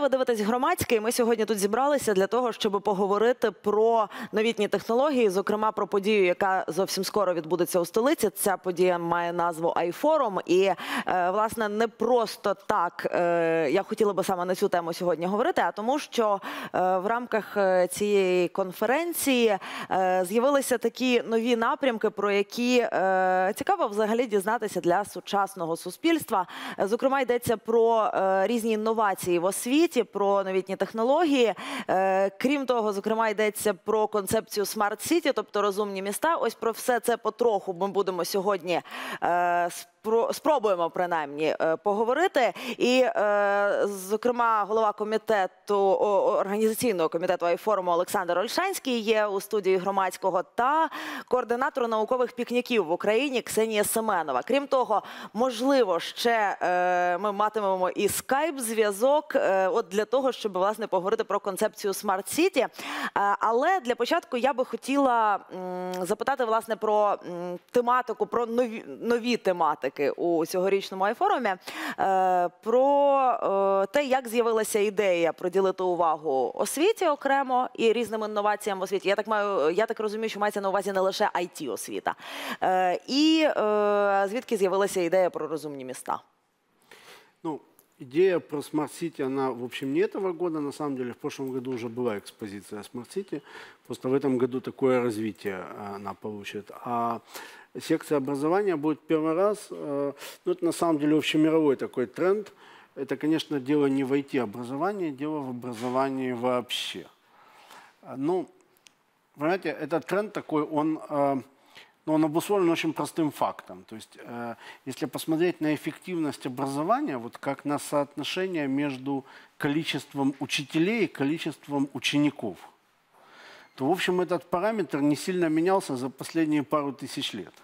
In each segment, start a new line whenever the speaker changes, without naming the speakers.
ви дивитесь громадське. Ми сьогодні тут зібралися для того, щоб поговорити про новітні технології, зокрема про подію, яка зовсім скоро відбудеться у столиці. Ця подія має назву iForum. І е, власне не просто так е, я хотіла би саме на цю тему сьогодні говорити, а тому, що е, в рамках е, цієї конференції е, з'явилися такі нові напрямки, про які е, цікаво взагалі дізнатися для сучасного суспільства. Зокрема, йдеться про різні інновації в освіті, про новітні технології. Е, Крім того, зокрема, йдеться про концепцію смарт-сіті, тобто розумні міста. Ось про все це потроху ми будемо сьогодні е, спро- спробуємо принаймні е, поговорити. І, е, зокрема, голова комітету організаційного комітету айфоруму Олександр Ольшанський є у студії громадського та координатор наукових пікніків в Україні Ксенія Семенова. Крім того, можливо, ще е, ми матимемо і скайп-зв'язок, от для того, щоб власне поговорити про концепцію City. Е, але для початку я би хотіла запитати власне про тематику, про нові, нові тематики у цьогорічному айфорумі, е, про е, те, як з'явилася ідея приділити увагу освіті окремо і різним інноваціям в освіті. Я так маю, я так розумію, що мається на увазі не лише it освіта. Е, і звідки з'явилася ідея про розумні міста?
Идея про Smart City, она, в общем, не этого года. На самом деле, в прошлом году уже была экспозиция Smart City. Просто в этом году такое развитие э, она получит. А секция образования будет первый раз. э, Ну, это на самом деле общемировой такой тренд. Это, конечно, дело не в IT-образовании, дело в образовании вообще. А, Ну, понимаете, этот тренд такой, он, ну, он обусловлен очень простым фактом. То есть, э, если посмотреть на эффективность образования, вот как на соотношение между количеством учителей и количеством учеников, то, в общем, этот параметр не сильно менялся за последние пару тысяч лет.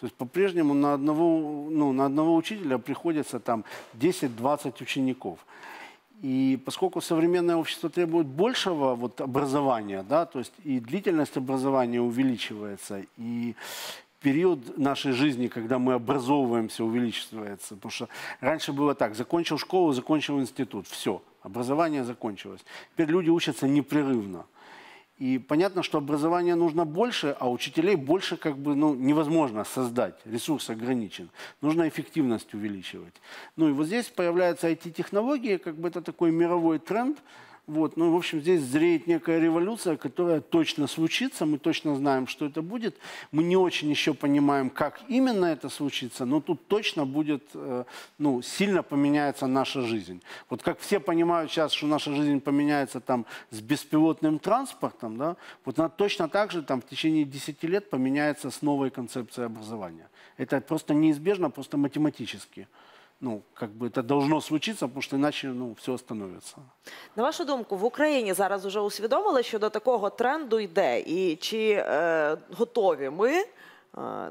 То есть по-прежнему на одного, ну, на одного учителя приходится там 10-20 учеников. И поскольку современное общество требует большего вот, образования, да, то есть и длительность образования увеличивается, и период нашей жизни, когда мы образовываемся, увеличивается. Потому что раньше было так, закончил школу, закончил институт, все, образование закончилось. Теперь люди учатся непрерывно. И понятно, что образования нужно больше, а учителей больше как бы ну, невозможно создать, ресурс ограничен. Нужно эффективность увеличивать. Ну и вот здесь появляются IT-технологии, как бы это такой мировой тренд. Вот, ну, в общем, здесь зреет некая революция, которая точно случится, мы точно знаем, что это будет. Мы не очень еще понимаем, как именно это случится, но тут точно будет, э, ну, сильно поменяется наша жизнь. Вот как все понимают сейчас, что наша жизнь поменяется там с беспилотным транспортом, да, вот она точно так же там в течение 10 лет поменяется с новой концепцией образования. Это просто неизбежно, просто математически. Ну, как бы это должно случиться, потому что иначе, ну, все остановится.
На вашу думку, в Україні зараз уже усвідомили, що до такого тренду йде, і чи е, готові ми е,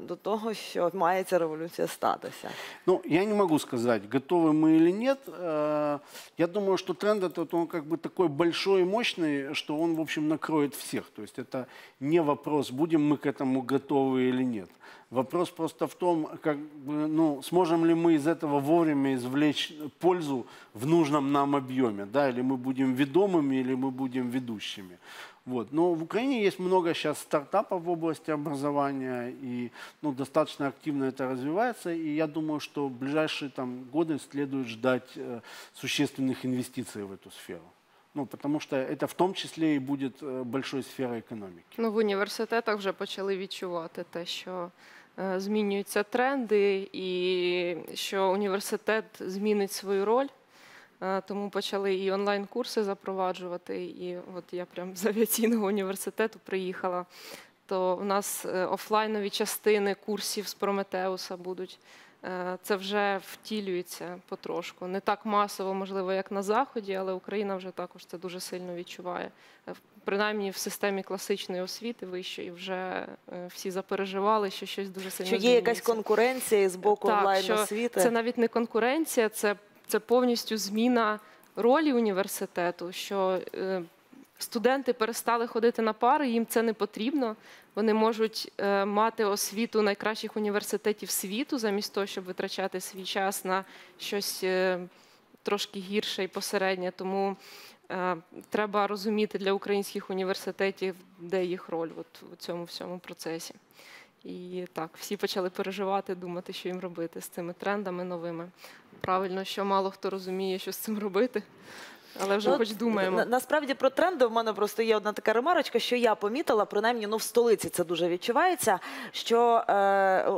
до того, що має ця революція статися?
Ну, я не могу сказать, готовы мы или нет. Э, Я думаю, что тренд этот, он как бы такой большой и мощный, что он, в общем, накроет всех. То есть это не вопрос, будем мы к этому готовы или нет. Вопрос просто в том, как ну, сможем ли мы из этого вовремя извлечь пользу в нужном нам объеме, да, или мы будем ведомыми, или мы будем ведущими. Вот. Но в Украине есть много сейчас стартапов в области образования, и ну, достаточно активно это развивается, и я думаю, что в ближайшие там, годы следует ждать э, существенных инвестиций в эту сферу. Ну, потому что это в том числе и будет э, большой сферой экономики.
Ну, в університетах вже почали відчувати те, що змінюються тренди, і що університет змінить свою роль. Е, Тому почали і онлайн-курси запроваджувати. І от я прям з авіаційного університету приїхала. То в нас е, офлайнові частини курсів з Прометеуса будуть. Е, Це вже втілюється потрошку. Не так масово, можливо, як на Заході, але Україна вже також це дуже сильно відчуває. Е, Принаймні в системі класичної освіти вищої вже е, всі запереживали, що щось дуже сильно
Що є якась конкуренція з боку
Так,
онлайн
що
освіти?
Це навіть не конкуренція, це, це повністю зміна ролі університету. Що студенти перестали ходити на пари, їм це не потрібно. Вони можуть е, мати освіту найкращих університетів світу, замість того, щоб витрачати свій час на щось. е, трошки гірше і посереднє. Тому е, треба розуміти для українських університетів, де їх роль от у цьому всьому процесі. І так, всі почали переживати, думати, що їм робити з цими трендами новими. Правильно, що мало хто розуміє, що з цим робити, але вже
Ну,
хоч думаємо.
На, насправді про тренди в мене просто є одна така ремарочка, що я помітила, принаймні ну в столиці це дуже відчувається. Що е,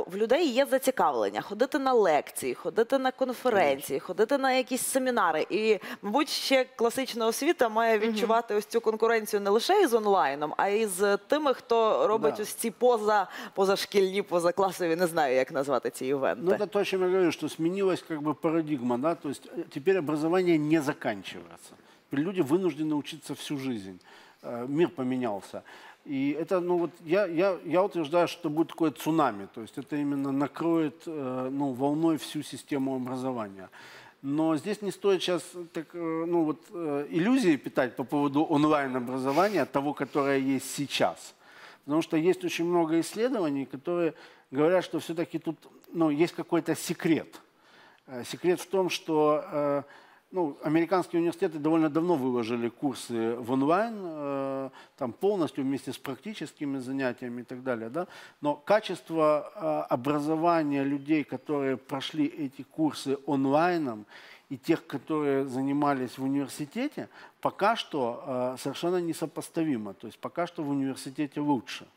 в людей є зацікавлення ходити на лекції, ходити на конференції, ходити на якісь семінари. І, мабуть, ще класична освіта має відчувати ось цю конкуренцію не лише із онлайном, а й з тими, хто робить
Да.
ось ці поза позашкільні, позакласові, не знаю, як назвати ці івенти.
Ну, это то, о чем я говорю, что сменилась как бы парадигма, да, то есть э, теперь образование не заканчивается. Люди вынуждены учиться всю жизнь. Э, Мир поменялся. И это, ну вот, я, я, я утверждаю, что будет такое цунами, то есть это именно накроет э, ну, волной всю систему образования. Но здесь не стоит сейчас так, э, ну, вот, иллюзии питать по поводу онлайн-образования, того, которое есть сейчас. Потому что есть очень много исследований, которые говорят, что все-таки тут ну, есть какой-то секрет. Секрет в том, что ну, американские университеты довольно давно выложили курсы в онлайн, э, там полностью вместе с практическими занятиями и так далее. Да? Но качество э, образования людей, которые прошли эти курсы онлайном, и тех, которые занимались в университете, пока что э, совершенно несопоставимо. То есть пока что в университете лучше.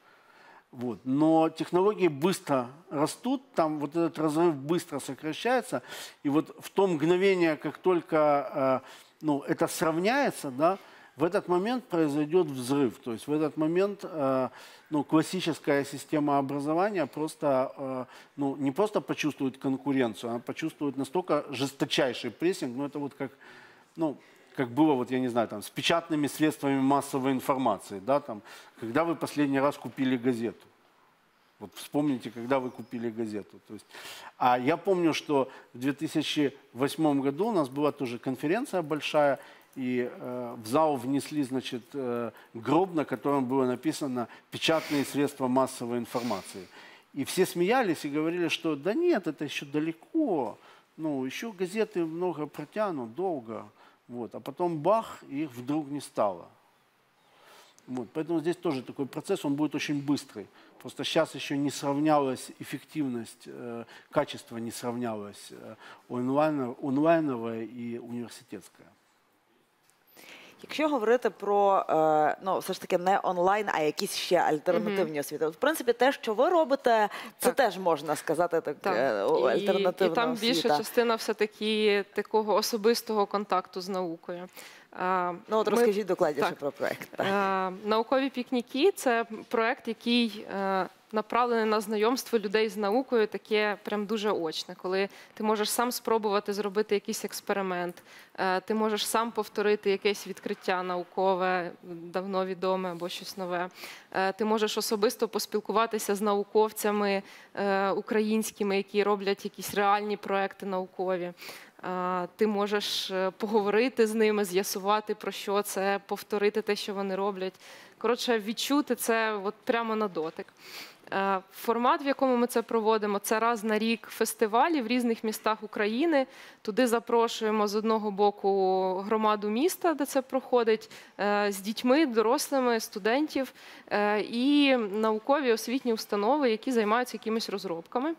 Вот. Но технологии быстро растут, там вот этот разрыв быстро сокращается. И вот в то мгновение, как только э, ну, это сравняется, да, в этот момент произойдет взрыв. То есть в этот момент э, ну, классическая система образования просто э, ну, не просто почувствует конкуренцию, она почувствует настолько жесточайший прессинг, ну это вот как, ну, как было, вот я не знаю, там, с печатными средствами массовой информации, да, там, когда вы последний раз купили газету. Вот вспомните, когда вы купили газету. То есть, а я помню, что в 2008 году у нас была тоже конференция большая, и э, в зал внесли, значит, э, гроб, на котором было написано «Печатные средства массовой информации». И все смеялись и говорили, что да нет, это еще далеко, ну, еще газеты много протянут, долго. Вот. А потом бах, их вдруг не стало. Вот, поэтому здесь тоже такой процесс, он будет очень быстрый. Просто сейчас еще не сравнялась эффективность, э, качество не сравнялось э, онлайн, онлайновое и университетское.
Якщо говорити про е, ну все ж таки не онлайн, а якісь ще альтернативні освіти. В принципі, те, що ви робите, це
Так.
теж можна сказати так,
Так.
е,
І, і там
освіта.
більша частина все-таки такого особистого контакту з наукою.
Ну от
ми-
розкажіть докладніше про проект. так.
Е, Наукові пікніки це проект, який е, направлений на знайомство людей з наукою, таке прям дуже очне, коли ти можеш сам спробувати зробити якийсь експеримент, е, ти можеш сам повторити якесь відкриття наукове, давно відоме або щось нове. Е, Ти можеш особисто поспілкуватися з науковцями е, українськими, які роблять якісь реальні проекти наукові. Ти можеш поговорити з ними, з'ясувати про що це, повторити те, що вони роблять. Коротше, відчути це от прямо на дотик. Е, Формат, в якому ми це проводимо, це раз на рік фестивалі в різних містах України. Туди запрошуємо з одного боку громаду міста, де це проходить, е, з дітьми, дорослими, студентів е, і наукові освітні установи, які займаються якимись розробками.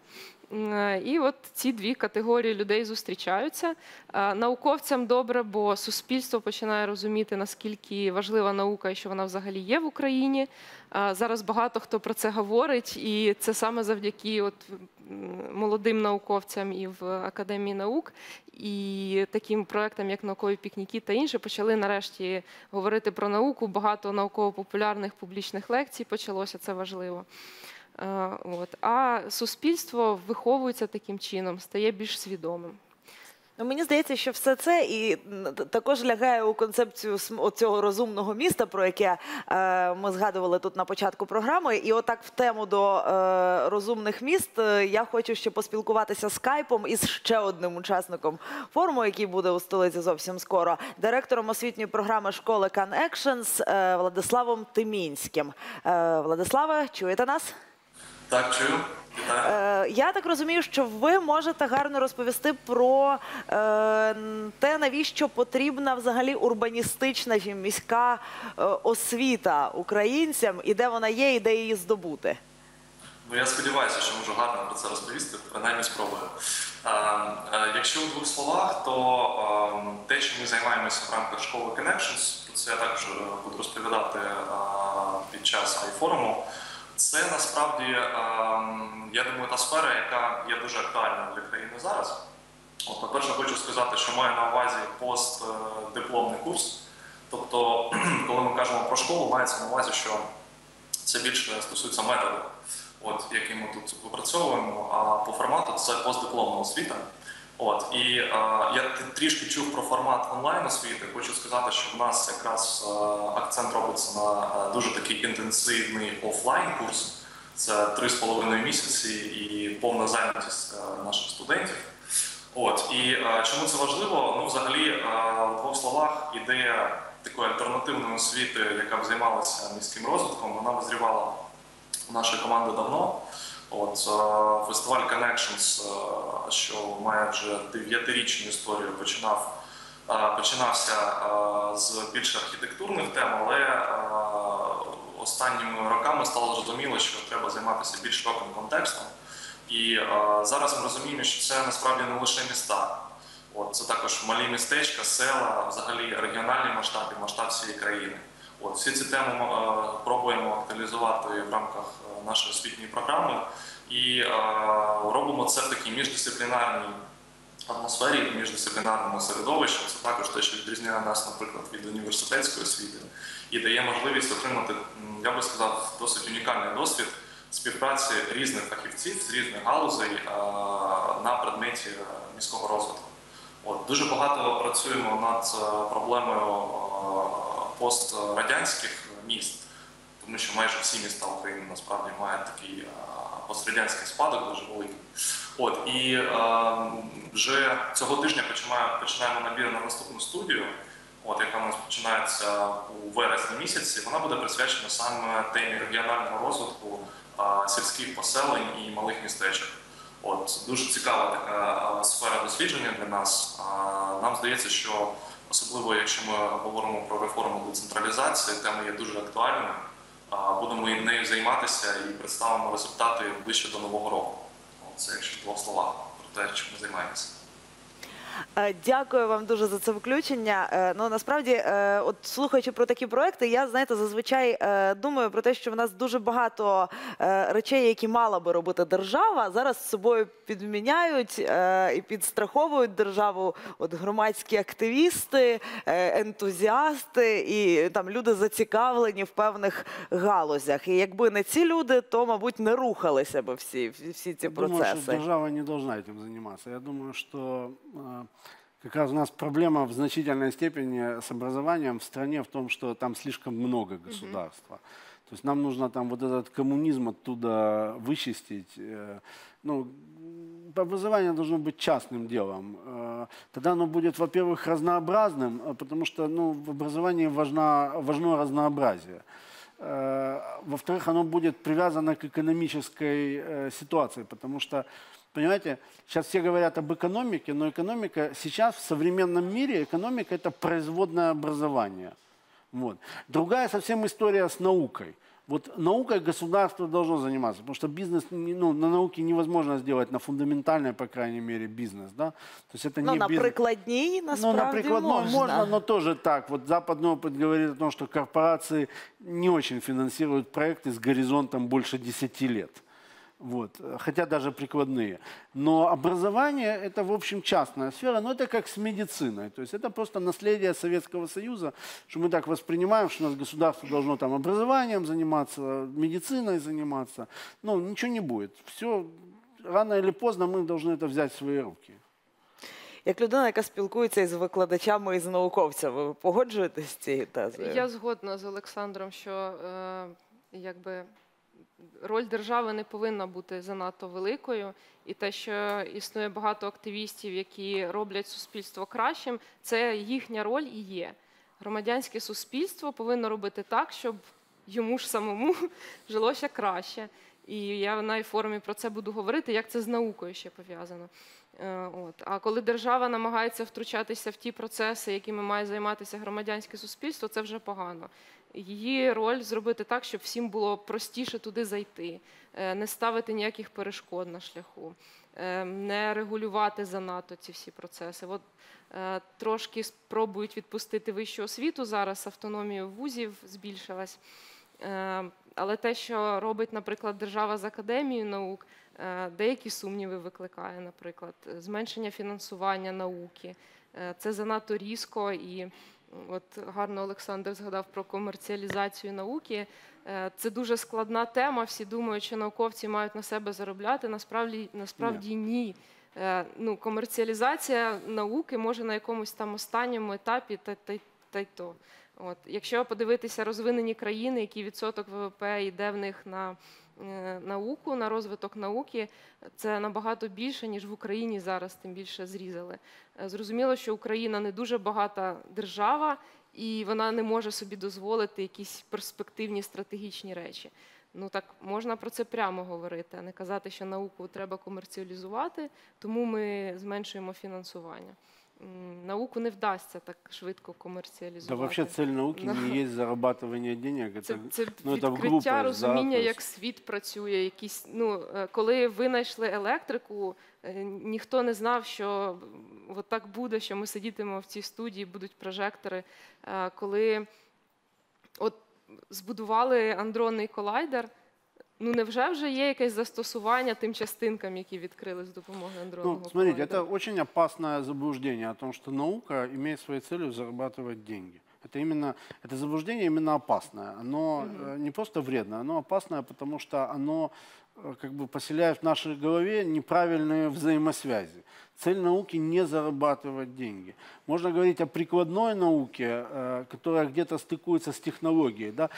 Е, І от ці дві категорії людей зустрічаються. Е, Науковцям добре, бо суспільство починає розуміти, наскільки важлива наука і що вона взагалі є в Україні. Е, Зараз багато хто про це говорить, і це саме завдяки от молодим науковцям і в академії наук, і таким проектам, як наукові пікніки та інше, почали нарешті говорити про науку. Багато науково-популярних публічних лекцій почалося. Це важливо. Е, От. А суспільство виховується таким чином, стає більш свідомим.
Ну, мені здається, що все це і також лягає у концепцію цього розумного міста, про яке е, ми згадували тут на початку програми. І отак в тему до е, розумних міст е, я хочу ще поспілкуватися скайпом із ще одним учасником форуму, який буде у столиці зовсім скоро, директором освітньої програми школи Can Actions е, Владиславом Тимінським. Е, Владиславе, чуєте нас?
Так, чую.
Е, я так розумію, що ви можете гарно розповісти про е, те, навіщо потрібна взагалі урбаністична чи міська е, освіта українцям, і де вона є, і де її здобути.
Ну, я сподіваюся, що можу гарно про це розповісти, принаймні спробую. Е, е, Якщо у двох словах, то е, те, чим ми займаємося в рамках школи Connections, про це я також буду розповідати е, під час айфоруму. Це насправді, е, я думаю, та сфера, яка є дуже актуальна для країни зараз. От, по-перше, хочу сказати, що маю на увазі постдипломний курс. Тобто, коли ми кажемо про школу, мається на увазі, що це більше стосується методу, от, який ми тут випрацьовуємо, а по формату це постдипломна освіта. От, і е, я трішки чув про формат онлайн освіти. Хочу сказати, що в нас якраз е, акцент робиться на е, дуже такий інтенсивний офлайн курс. Це три з половиною місяці і повна зайнятість е, наших студентів. От і е, чому це важливо? Ну, взагалі, е, в двох словах, ідея такої альтернативної освіти, яка б займалася міським розвитком, вона визрівала нашої команди давно. От фестиваль Connections, що має вже дев'ятирічну історію, починав починався з більш архітектурних тем, але останніми роками стало зрозуміло, що треба займатися більш широким контекстом. І е, зараз ми розуміємо, що це насправді не лише міста. От, це також малі містечка, села, взагалі регіональний масштаб і масштаб всієї країни. От, всі ці теми ми е, пробуємо актуалізувати в рамках е, нашої освітньої програми і е, робимо це в такій міждисциплінарній атмосфері, в міждисциплінарному середовищі. Це також те, що відрізняє нас, наприклад, від університетської освіти і дає можливість отримати, я би сказав, досить унікальний досвід співпраці різних фахівців з різних галузей на предметі міського розвитку. От, дуже багато працюємо над е, проблемою е, пострадянських міст, тому що майже всі міста України насправді мають такий пострадянський спадок дуже великий. От і вже цього тижня починаємо, починаємо набір на наступну студію, от яка у нас починається у вересні місяці. Вона буде присвячена саме темі регіонального розвитку е, сільських поселень і малих містечок. От дуже цікава така сфера дослідження для нас. А, Нам здається, що особливо якщо ми говоримо про реформу децентралізації, тема є дуже актуальною. Будемо нею займатися і представимо результати ближче до нового року. Це якщо в двох словах про те, чим ми займаємося.
Е, Дякую вам дуже за це включення. Е, Ну насправді, е, от слухаючи про такі проекти, я знаєте, зазвичай думаю про те, що в нас дуже багато речей, які мала би робити держава, зараз з собою підміняють і підстраховують державу. От громадські активісти, ентузіасти і там люди зацікавлені в певних галузях. І якби не ці люди, то мабуть не рухалися би всі, всі ці
Я думаю, что
процеси.
держава не должна этим заниматься. Я думаю, э, как раз у нас проблема в значительной степени с образованием в стране в том, что там слишком много государства. То есть нам нужно там вот этот коммунизм оттуда вычистить. э, Ну, образование должно быть частным делом. Э, Тогда оно будет, во-первых, разнообразным, а потому что ну, в образовании важна, важно разнообразие. Э, Во-вторых, оно будет привязано к экономической э, ситуации, потому что, понимаете, сейчас все говорят об экономике, но экономика сейчас в современном мире, экономика – это производное образование. Вот. Другая совсем история с наукой. Вот наукой государство должно заниматься, потому что бизнес, не- ну, на науке невозможно сделать на фундаментальной, по крайней мере, бизнес, да. То есть это
Ну,
не
на
бизнес.
прикладній насправді
Ну, например, ну,
можна.
можно, но тоже так. Вот западный опыт говорит о том, что корпорации не очень финансируют проекты с горизонтом больше 10 лет. Вот. э, Хотя даже прикладные. Но образование – это, в общем, частная сфера, но это как с медициной. То есть это просто наследие Советского Союза, что мы так воспринимаем, что у нас государство должно там образованием заниматься, медициной заниматься. Ну, ничего не будет. Все, рано или поздно мы должны это взять в свои руки.
Як людина, яка спілкується із викладачами і з науковцями, ви погоджуєтесь з цією тезою?
Я згодна з Олександром, що е, якби роль держави не повинна бути занадто великою, і те, що існує багато активістів, які роблять суспільство кращим, це їхня роль і є. Громадянське суспільство повинно робити так, щоб йому ж самому жилося краще. І я на форумі про це буду говорити, як це з наукою ще пов'язано. Е, От. А коли держава намагається втручатися в ті процеси, якими має займатися громадянське суспільство, це вже погано. Її роль зробити так, щоб всім було простіше туди зайти, е, не ставити ніяких перешкод на шляху, е, не регулювати занадто ці всі процеси. От трошки спробують відпустити вищу освіту зараз, автономія вузів збільшилась. Але те, що робить, наприклад, держава з академією наук, деякі сумніви викликає, наприклад, зменшення фінансування науки. Е, Це занадто різко і от гарно Олександр згадав про комерціалізацію науки. Е, Це дуже складна тема. Всі думають, що науковці мають на себе заробляти. Насправді, насправді ні. Е, Ну, комерціалізація науки може на якомусь там останньому етапі та, та, та й то. От. Якщо подивитися розвинені країни, який відсоток ВВП йде в них на е, науку, на розвиток науки, це набагато більше, ніж в Україні зараз, тим більше зрізали. Е, Зрозуміло, що Україна не дуже багата держава, і вона не може собі дозволити якісь перспективні стратегічні речі. Ну так можна про це прямо говорити, а не казати, що науку треба комерціалізувати, тому ми зменшуємо фінансування. Науку не вдасться так швидко
Да
комерціалізувати.
вообще цель науки не есть зарабатывание денег.
Це, це
ну,
відкриття розуміння,
то
як світ працює. Якісь, ну, е, коли винайшли електрику, е, ніхто не знав, що от так буде, що ми сидітимемо в цій студії, будуть прожектори. Е, Коли от збудували андронний колайдер, ну невже вже є якесь застосування тим частинкам, які відкрили з допомогою андронного
Ну, смотрите,
колайдера?
это очень опасное заблуждение о том, что наука имеет своей целью зарабатывать деньги. Это именно это заблуждение именно опасное. Оно э, не просто вредное, оно опасное, потому что оно э, как бы поселяет в нашей голове неправильные взаимосвязи. Цель науки не зарабатывать деньги. Можно говорить о прикладной науке, э, которая где-то стыкуется с технологией. Да?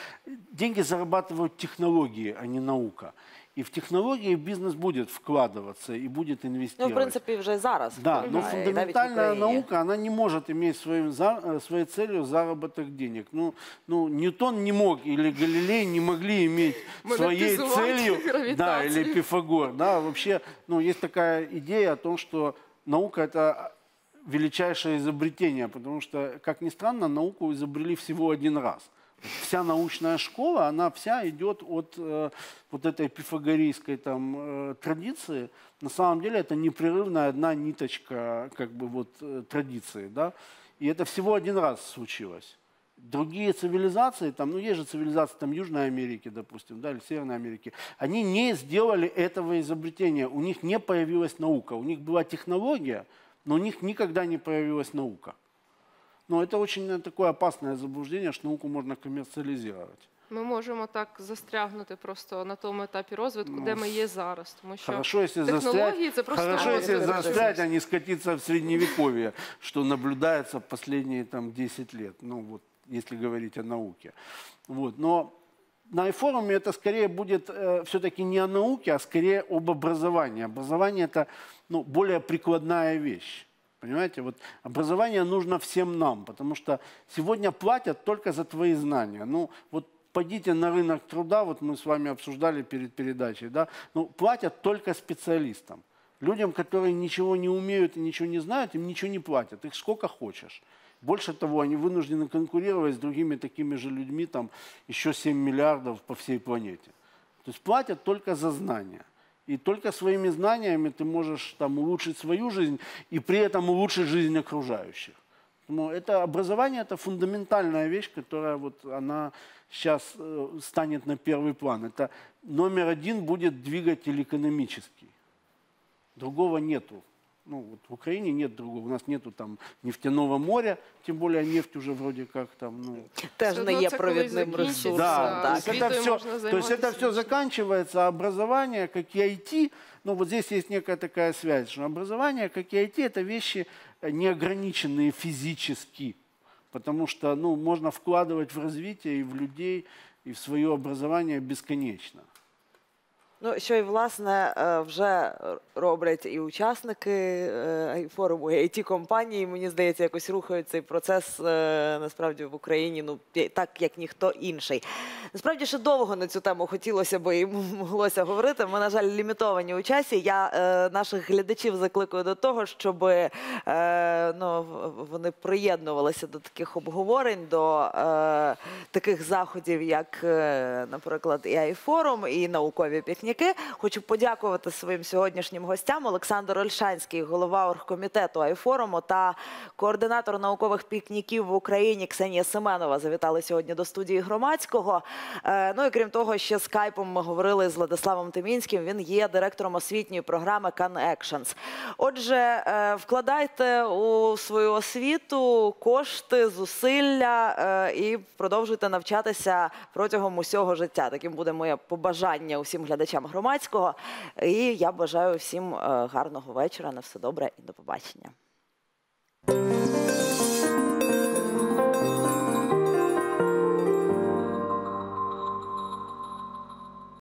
Деньги зарабатывают технологии, а не наука. И в технологии бизнес будет вкладываться и будет
Ну,
инвестировать.
в принципі, вже зараз.
Да, но
впливає, і навіть в
фундаментальная
Україні.
наука, она не может иметь своим, за- э, своей целью заработок денег. Ну, ну, Ньютон не мог или Галилей не могли иметь своей
Монетизовать
целью, да,
гравитацию.
или Пифагор, да, вообще, ну, есть такая идея о том, что наука это величайшее изобретение, потому что, как ни странно, науку изобрели всего один раз. Вся научная школа, она вся идет от э, вот этой пифагорейской там э, традиции. На самом деле это непрерывная одна ниточка как бы вот э, традиции, да. И это всего один раз случилось Другие цивилизации, там, ну есть же цивилизации там Южной Америки, допустим, да, или Северной Америки, они не сделали этого изобретения, у них не появилась наука, у них была технология, но у них никогда не появилась наука. Но это очень э, такое опасное заблуждение, что науку можно коммерциализировать.
Ми можемо так застрягнути просто на тому етапі розвитку, де ми є зараз. Тому що
Хорошо, если
технології
застрять,
це просто
хорошо, если
розвиток.
застрять, а не скатиться в средневековье, что наблюдается последние там 10 лет, ну вот, если говорить о науке. Вот, но на форуме это скорее будет все-таки не о науке, а скорее об образовании. Образование это ну, более прикладная вещь. Понимаете, вот образование нужно всем нам, потому что сегодня платят только за твои знания. Ну, вот пойдите на рынок труда, вот мы с вами обсуждали перед передачей, да, ну, платят только специалистам. Людям, которые ничего не умеют и ничего не знают, им ничего не платят, их сколько хочешь. Больше того, они вынуждены конкурировать с другими такими же людьми, там еще 7 миллиардов по всей планете. То есть платят только за знания. И только своими знаниями ты можешь там улучшить свою жизнь и при этом улучшить жизнь окружающих. Но это образование это фундаментальная вещь, которая вот она сейчас э, станет на первый план. Это номер один будет двигатель экономический. Другого нету. Ну, вот в Украине нет другого. У нас нету там нефтяного моря, тем более нефть уже вроде как там, ну,
Теж
Все
не
одно
є
це колись
провідним
закінчиться.
ресурсом.
да, то
так.
есть, это
Освітой
все,
можна
то есть это
займатися
все
іншим.
заканчивается, а образование, как и IT, ну вот здесь есть некая такая связь, что образование, как и IT, это вещи э, не ограниченные физически, потому что ну, можно вкладывать в развитие и в людей, и в свое образование бесконечно.
Ну, що і власне е, вже роблять і учасники е, форуму, і ті компанії, мені здається, якось рухають цей процес е, насправді в Україні, ну так як ніхто інший. Насправді ще довго на цю тему хотілося б і моглося говорити. Ми, на жаль, лімітовані у часі. Я наших глядачів закликаю до того, щоб ну, вони приєднувалися до таких обговорень, до таких заходів, як, наприклад, і айфорум, і наукові пікніки. Хочу подякувати своїм сьогоднішнім гостям. Олександр Ольшанський, голова оргкомітету айфоруму та координатор наукових пікніків в Україні Ксенія Семенова завітали сьогодні до студії громадського. Е, Ну і крім того, ще скайпом ми говорили з Владиславом Тимінським. Він є директором освітньої програми CanActions. Отже, е, вкладайте у свою освіту кошти, зусилля е, і продовжуйте навчатися протягом усього життя. Таким буде моє побажання усім глядачам слухачам громадського. І я бажаю всім е, гарного вечора. На все добре і до побачення.